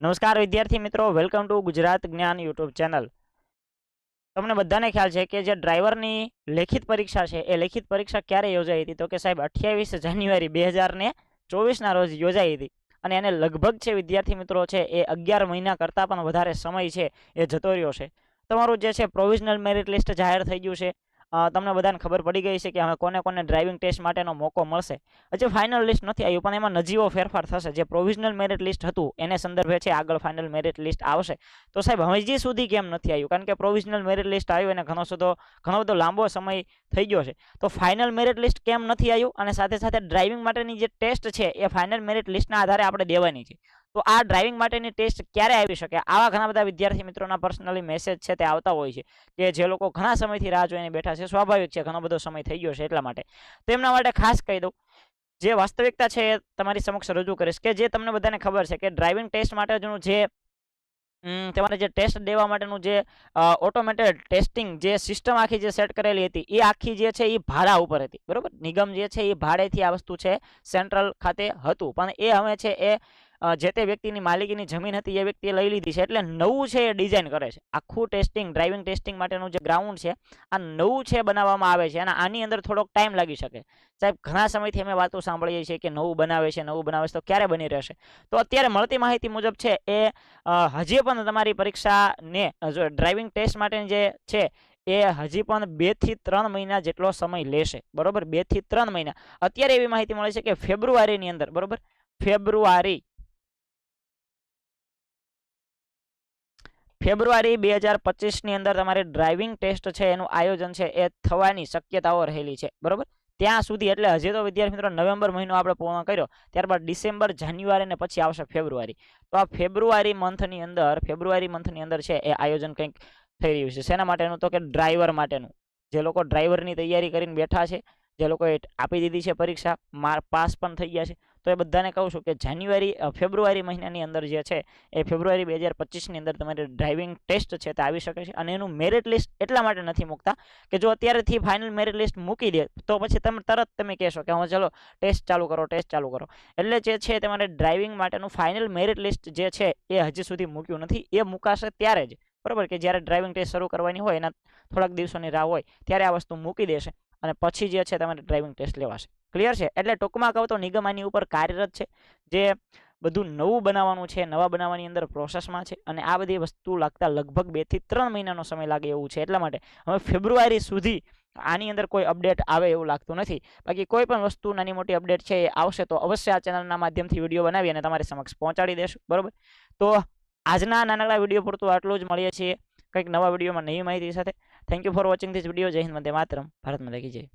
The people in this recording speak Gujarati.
નમસ્કાર વિદ્યાર્થી મિત્રો વેલકમ ટુ ગુજરાત જ્ઞાન યુટ્યુબ ચેનલ. તમને બધાને ખ્યાલ છે કે જે ડ્રાઈવરની લેખિત પરીક્ષા છે, એ લેખિત પરીક્ષા ક્યારે યોજાઈ હતી? તો કે સાહેબ, અઠ્યાવીસ જાન્યુઆરી બે હજારને ચોવીસના રોજ યોજાઈ હતી. અને એને લગભગ છે વિદ્યાર્થી મિત્રો છે, એ અગિયાર મહિના કરતાં પણ વધારે સમય છે, એ જતો રહ્યો છે. તમારું જે છે પ્રોવિઝનલ મેરિટ લિસ્ટ જાહેર થઈ ગયું છે. તમને બધાને ખબર પડી ગઈ છે કે હવે કોને કોને ડ્રાઇવિંગ ટેસ્ટ માટેનો મોકો મળશે. હજી ફાઇનલ લિસ્ટ નથી આવ્યું, પણ એમાં નજીવો ફેરફાર થશે. જે પ્રોવિઝનલ મેરિટ લિસ્ટ હતું, એને સંદર્ભે છે આગળ ફાઇનલ મેરિટ લિસ્ટ આવશે. તો સાહેબ હજી સુધી કેમ નથી આવ્યું? કારણ કે પ્રોવિઝનલ મેરિટ લિસ્ટ આવ્યું એને ઘણો બધો ઘણો બધો લાંબો સમય થઈ ગયો છે. તો ફાઇનલ મેરિટ લિસ્ટ કેમ નથી આવ્યું? અને સાથે સાથે ડ્રાઇવિંગ માટેની જે ટેસ્ટ છે, એ ફાઇનલ મેરિટ લિસ્ટના આધારે આપણે દેવાની છે. તો આ ડ્રાઇવિંગ માટેની ટેસ્ટ ક્યારે આવી શકે? આવા ઘણા બધા વિદ્યાર્થી મિત્રોના પર્સનલી મેસેજ છે તે આવતા હોય છે કે જે લોકો ઘણા સમયથી રાહ જોઈને બેઠા છે, સ્વાભાવિક છે ઘણો બધો સમય થઈ ગયો છે એટલા માટે. તેમના માટે ખાસ કહી દઉં, જે વાસ્તવિકતા છે એ તમારી સમક્ષ રજૂ કરીશ કે જે તમને બધાને ખબર છે કે ડ્રાઇવિંગ ટેસ્ટ માટેનું જે તમારે જે ટેસ્ટ દેવા માટેનું જે ઓટોમેટેડ ટેસ્ટિંગ જે સિસ્ટમ આખી જે સેટ કરેલી હતી, એ આખી જે છે એ ભાડા ઉપર હતી. બરોબર? નિગમ જે છે એ ભાડેથી આ વસ્તુ છે સેન્ટ્રલ ખાતે હતું. પણ એ હવે છે એ જે તે વ્યક્તિની માલિકીની જમીન હતી એ વ્યક્તિએ લઈ લીધી છે એટલે નવું છે એ ડિઝાઇન કરે છે. આખું ટેસ્ટિંગ ડ્રાઇવિંગ ટેસ્ટિંગ માટેનું જે ગ્રાઉન્ડ છે, આ નવું છે બનાવવામાં આવે છે અને આની અંદર થોડોક ટાઈમ લાગી શકે. સાહેબ, ઘણા સમયથી અમે વાતો સાંભળીએ છીએ કે નવું બનાવે છે, નવું બનાવે છે, તો ક્યારે બની રહેશે? તો અત્યારે મળતી માહિતી મુજબ છે એ હજી પણ તમારી પરીક્ષાને ડ્રાઇવિંગ ટેસ્ટ માટેની જે છે એ હજી પણ બેથી ત્રણ મહિના જેટલો સમય લેશે. બરોબર? બેથી ત્રણ મહિના. અત્યારે એવી માહિતી મળે છે કે ફેબ્રુઆરીની અંદર. બરોબર? ફેબ્રુઆરી ફેબ્રુઆરી બે હજાર પચીસની અંદર તમારે ડ્રાઇવિંગ ટેસ્ટ છે, એનું આયોજન છે, એ થવાની શક્યતાઓ રહેલી છે, બરોબર? ત્યાં સુધી એટલે હજી તો વિદ્યાર્થી મિત્રો નવેમ્બર મહિનો આપણે પૂર્ણ કર્યો, ત્યારબાદ ડિસેમ્બર, જાન્યુઆરી અને પછી આવશે ફેબ્રુઆરી. તો આ ફેબ્રુઆરી મંથની અંદર, ફેબ્રુઆરી મંથની અંદર છે, એ આયોજન કંઈક થઈ રહ્યું છે. શેના માટેનું તો કે ડ્રાઈવર માટેનું. જે લોકો ડ્રાઈવરની તૈયારી કરીને બેઠા છે, જે લોકોએ આપી દીધી છે પરીક્ષા, માર પાસ પણ થઈ ગયા છે. તો એ બધાને કહું છું કે જાન્યુઆરી ફેબ્રુઆરી મહિનાની અંદર જે છે, એ ફેબ્રુઆરી બે હજાર પચીસની અંદર તમારે ડ્રાઇવિંગ ટેસ્ટ છે તે આવી શકે છે અને એનું મેરિટ લિસ્ટ એટલા માટે નથી મૂકતા કે જો અત્યારેથી ફાઇનલ મેરિટ લિસ્ટ મૂકી દે તો પછી તમે, તરત તમે કહેશો કે હવે ચલો ટેસ્ટ ચાલુ કરો, ટેસ્ટ ચાલુ કરો. એટલે જે છે તમારે ડ્રાઇવિંગ માટેનું ફાઇનલ મેરિટ લિસ્ટ જે છે એ હજી સુધી મૂક્યું નથી, એ મૂકાશે ત્યારે જ. બરાબર? કે જ્યારે ડ્રાઇવિંગ ટેસ્ટ શરૂ કરવાની હોય એના થોડાક દિવસોની રાહ હોય ત્યારે આ વસ્તુ મૂકી દેશે અને પછી જે છે તમારે ડ્રાઇવિંગ ટેસ્ટ લેવાશે. ક્લિયર છે? એટલે ટૂંકમાં કહું તો નિગમ આની ઉપર કાર્યરત છે, જે બધું નવું બનાવવાનું છે, નવા બનાવવાની અંદર પ્રોસેસમાં છે અને આ બધી વસ્તુ લાગતા લગભગ બેથી ત્રણ મહિનાનો સમય લાગે એવું છે. એટલા માટે હવે ફેબ્રુઆરી સુધી આની અંદર કોઈ અપડેટ આવે એવું લાગતું નથી. બાકી કોઈ પણ વસ્તુ નાની મોટી અપડેટ છે એ આવશે તો અવશ્ય આ ચેનલના માધ્યમથી વીડિયો બનાવી અને તમારી સમક્ષ પહોંચાડી દેશું. બરાબર? તો આજના નાનકડા વીડિયો પૂરતું આટલું જ મળીએ છીએ. કંઈક નવા વિડીયોમાં નવી માહિતી સાથે. Thank you for watching this video Jai Hind, Vande માતરમ. ભારત માતા કી